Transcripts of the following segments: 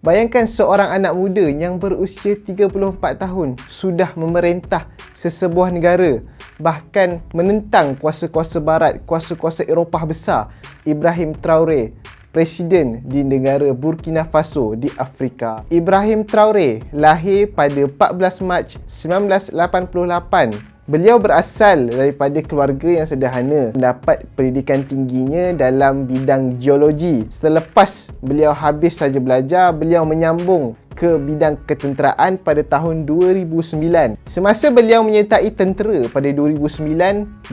Bayangkan seorang anak muda yang berusia 34 tahun sudah memerintah sesebuah negara bahkan menentang kuasa-kuasa barat, kuasa-kuasa Eropah besar Ibrahim Traore Presiden di negara Burkina Faso di Afrika. Ibrahim Traore lahir pada 14 Mac 1988 Beliau berasal daripada keluarga yang sederhana, mendapat pendidikan tingginya dalam bidang geologi. Selepas beliau habis saja belajar, beliau menyambung ke bidang ketenteraan pada tahun 2009. Semasa beliau menyertai tentera pada 2009,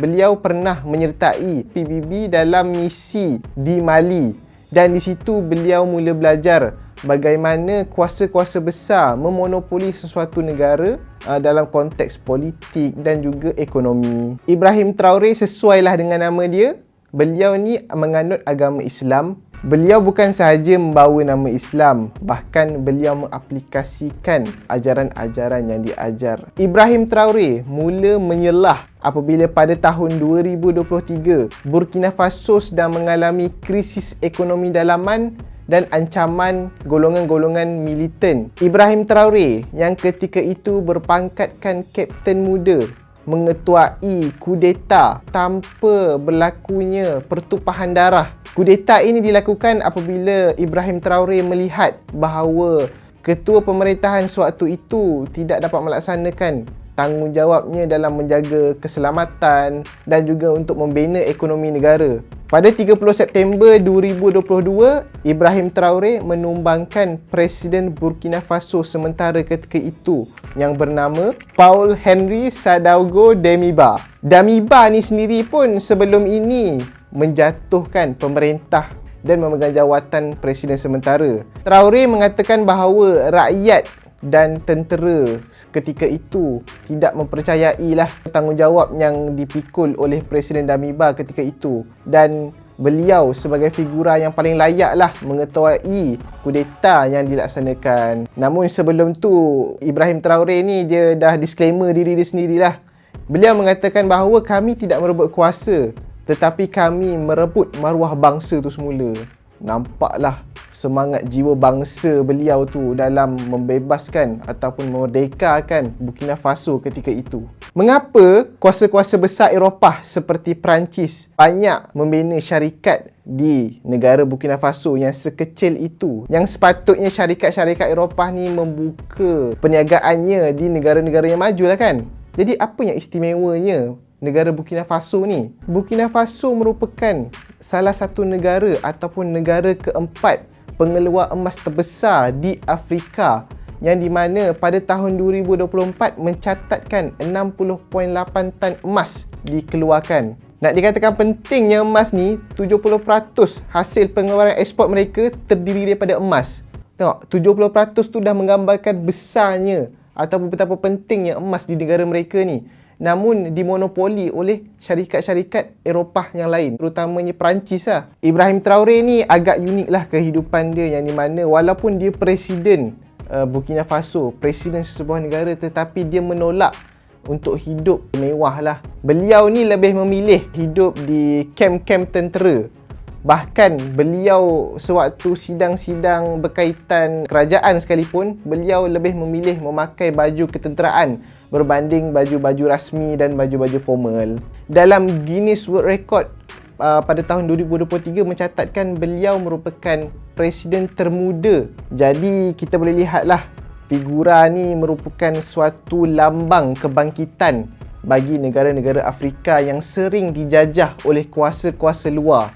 beliau pernah menyertai PBB dalam misi di Mali dan di situ beliau mula belajar bagaimana kuasa-kuasa besar memonopoli sesuatu negara uh, dalam konteks politik dan juga ekonomi. Ibrahim Traore sesuailah dengan nama dia. Beliau ni menganut agama Islam. Beliau bukan sahaja membawa nama Islam, bahkan beliau mengaplikasikan ajaran-ajaran yang diajar. Ibrahim Traore mula menyelah apabila pada tahun 2023 Burkina Faso sedang mengalami krisis ekonomi dalaman dan ancaman golongan-golongan militan. Ibrahim Traore yang ketika itu berpangkatkan kapten muda mengetuai kudeta tanpa berlakunya pertumpahan darah. Kudeta ini dilakukan apabila Ibrahim Traore melihat bahawa ketua pemerintahan sewaktu itu tidak dapat melaksanakan tanggungjawabnya dalam menjaga keselamatan dan juga untuk membina ekonomi negara. Pada 30 September 2022, Ibrahim Traore menumbangkan Presiden Burkina Faso sementara ketika itu yang bernama Paul Henry Sadaugo Demiba. Damiba ni sendiri pun sebelum ini menjatuhkan pemerintah dan memegang jawatan Presiden sementara. Traore mengatakan bahawa rakyat dan tentera ketika itu tidak mempercayai lah tanggungjawab yang dipikul oleh Presiden Damiba ketika itu dan beliau sebagai figura yang paling layak lah mengetuai kudeta yang dilaksanakan. Namun sebelum tu Ibrahim Traore ni dia dah disclaimer diri dia sendirilah. Beliau mengatakan bahawa kami tidak merebut kuasa tetapi kami merebut maruah bangsa tu semula. Nampaklah semangat jiwa bangsa beliau tu dalam membebaskan ataupun memerdekakan Burkina Faso ketika itu. Mengapa kuasa-kuasa besar Eropah seperti Perancis banyak membina syarikat di negara Burkina Faso yang sekecil itu? Yang sepatutnya syarikat-syarikat Eropah ni membuka perniagaannya di negara-negara yang maju lah kan? Jadi apa yang istimewanya negara Burkina Faso ni? Burkina Faso merupakan salah satu negara ataupun negara keempat pengeluar emas terbesar di Afrika yang di mana pada tahun 2024 mencatatkan 60.8 tan emas dikeluarkan. Nak dikatakan pentingnya emas ni, 70% hasil pengeluaran ekspor mereka terdiri daripada emas. Tengok, 70% tu dah menggambarkan besarnya ataupun betapa pentingnya emas di negara mereka ni namun dimonopoli oleh syarikat-syarikat Eropah yang lain terutamanya Perancis lah. Ibrahim Traore ni agak unik lah kehidupan dia yang di mana walaupun dia presiden uh, Burkina Faso, presiden sesebuah negara tetapi dia menolak untuk hidup mewah lah. Beliau ni lebih memilih hidup di kem-kem tentera. Bahkan beliau sewaktu sidang-sidang berkaitan kerajaan sekalipun, beliau lebih memilih memakai baju ketenteraan berbanding baju-baju rasmi dan baju-baju formal. Dalam Guinness World Record uh, pada tahun 2023 mencatatkan beliau merupakan presiden termuda. Jadi kita boleh lihatlah figura ni merupakan suatu lambang kebangkitan bagi negara-negara Afrika yang sering dijajah oleh kuasa-kuasa luar.